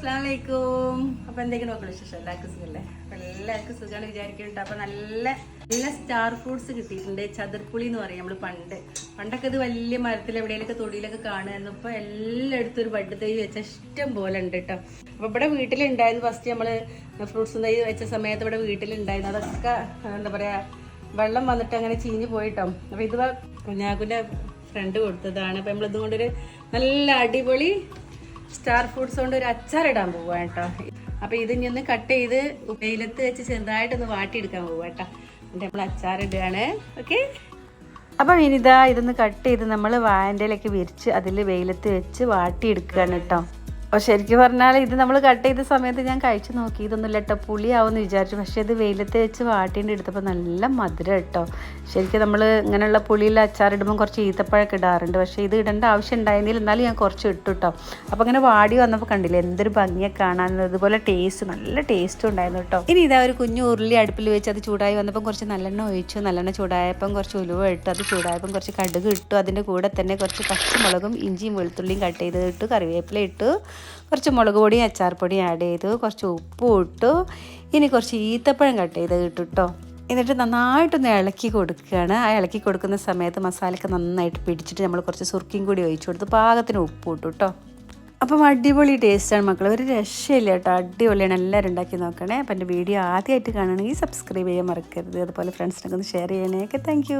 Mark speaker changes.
Speaker 1: അസ്ലാമലൈക്കും അപ്പൊ എന്തെങ്കിലും നോക്കണം വിശേഷം? എല്ലാവർക്കും സുഖല്ലേ? അപ്പൊ എല്ലാവർക്കും സുഖമാണ് വിചാരിക്കുന്നുണ്ട്. അപ്പൊ നല്ല നല്ല സ്റ്റാർ ഫ്രൂട്ട്സ് കിട്ടിയിട്ടുണ്ട്. ചതുർപ്പുളി എന്ന് പറയും നമ്മൾ പണ്ട്. പണ്ടൊക്കെ ഇത് വലിയ മരത്തിൽ എവിടെയെങ്കിലൊക്കെ തൊടിയിലൊക്കെ കാണുമായിരുന്നു ഇപ്പൊ എല്ലായിടത്തും ഒരു ബഡ് തൈ വെച്ച ഇഷ്ടം പോലെ ഉണ്ട് കേട്ടോ അപ്പൊ ഇവിടെ വീട്ടിലുണ്ടായിരുന്നു ഫസ്റ്റ് നമ്മൾ ഫ്രൂട്ട്സ് തൈ വെച്ച സമയത്ത് ഇവിടെ വീട്ടിലുണ്ടായിരുന്നു. അതൊക്കെ എന്താ പറയാ വെള്ളം വന്നിട്ട് അങ്ങനെ ചീഞ്ഞ് പോയിട്ടോ. അപ്പൊ ഇത് കുഞ്ഞാക്കുന്റെ ഫ്രണ്ട് കൊടുത്തതാണ്. അപ്പൊ നമ്മളിതുകൊണ്ടൊരു നല്ല അടിപൊളി സ്റ്റാർ ഫ്രൂട്ട്സ് കൊണ്ട് ഒരു അച്ചാർ ഇടാൻ പോവാ കേട്ടോ. അപ്പൊ ഇത് ഇനി ഒന്ന് കട്ട് ചെയ്ത് വെയിലത്ത് വെച്ച് ചെറുതായിട്ടൊന്ന് വാട്ടിയെടുക്കാൻ പോവാ കേട്ടോ. എന്നിട്ട് നമ്മൾ അച്ചാർ ഇടുകയാണ് ഓക്കെ? അപ്പം ഇനിതാ ഇതൊന്ന് കട്ട് ചെയ്ത് നമ്മൾ വായന്റെയിലേക്ക് വിരിച്ച് അതിൽ വെയിലത്ത് വെച്ച് വാട്ടിയെടുക്കുകയാണ് കേട്ടോ. അപ്പോൾ ശരിക്കും പറഞ്ഞാൽ ഇത് നമ്മൾ കട്ട് ചെയ്ത സമയത്ത് ഞാൻ കഴിച്ചു നോക്കി. ഇതൊന്നും കേട്ടോ പുളിയാവുമെന്ന് വിചാരിച്ചു. പക്ഷേ ഇത് വെയിലത്ത് വെച്ച് വാട്ടിന്റെ എടുത്തപ്പോൾ നല്ല മധുരം കേട്ടോ ശരിക്കും നമ്മൾ ഇങ്ങനെയുള്ള പുളിയിൽ അച്ചാർ ഇടുമ്പോൾ കുറച്ച് ഈത്തപ്പഴമൊക്കെ ഇടാറുണ്ട്. പക്ഷേ ഇത് ഇടേണ്ട ആവശ്യം ഉണ്ടായിരുന്നില്ല. എന്നാലും ഞാൻ കുറച്ച് ഇട്ടു കേട്ടോ അപ്പോൾ അങ്ങനെ വാടി വന്നപ്പോൾ കണ്ടില്ലേ എന്തൊരു ഭംഗിയെ കാണാൻ. അതുപോലെ ടേസ്റ്റ് നല്ല ടേസ്റ്റും ഉണ്ടായിരുന്നു കേട്ടോ ഇനി ഇതാ ഒരു കുഞ്ഞു ഉരുളി അടുപ്പിൽ വെച്ച് അത് ചൂടായി വന്നപ്പോൾ കുറച്ച് നല്ലെണ്ണ ഒഴിച്ചു. നല്ലെണ്ണ ചൂടായപ്പം കുറച്ച് ഉലുവ ഇട്ടു. അത് ചൂടായപ്പം കുറച്ച് കടുക് ഇട്ടു. അതിന്റെ കൂടെ തന്നെ കുറച്ച് പച്ചമുളകും ഇഞ്ചിയും വെളുത്തുള്ളിയും കട്ട് ചെയ്ത് കറിവേപ്പില ഇട്ടു. കുറച്ച് മുളക് പൊടിയും അച്ചാർ പൊടിയും ആഡ് ചെയ്തു കുറച്ച് ഉപ്പും ഇട്ടു. ഇനി കുറച്ച് ഈത്തപ്പഴം കട്ട് ചെയ്ത് ഇട്ടു കേട്ടോ എന്നിട്ട് നന്നായിട്ടൊന്ന് ഇളക്കി കൊടുക്കുകയാണ്. ആ ഇളക്കി കൊടുക്കുന്ന സമയത്ത് മസാലയൊക്കെ നന്നായിട്ട് പിടിച്ചിട്ട് നമ്മൾ കുറച്ച് സുർക്കിയും കൂടി ഒഴിച്ചു കൊടുത്ത് പാകത്തിന് ഉപ്പ് ഇട്ടു കേട്ടോ അപ്പം അടിപൊളി ടേസ്റ്റാണ് മക്കൾ ഒരു രക്ഷയില്ല കേട്ടോ അടിപൊളിയാണ്. എല്ലാവരും ഉണ്ടാക്കി നോക്കണേ. അപ്പം എന്റെ വീഡിയോ ആദ്യമായിട്ട് കാണുകയാണെങ്കിൽ സബ്സ്ക്രൈബ് ചെയ്യാൻ മറക്കരുത്. അതുപോലെ ഫ്രണ്ട്സിനൊക്കെ ഒന്ന് ഷെയർ ചെയ്യണേ. Okay thank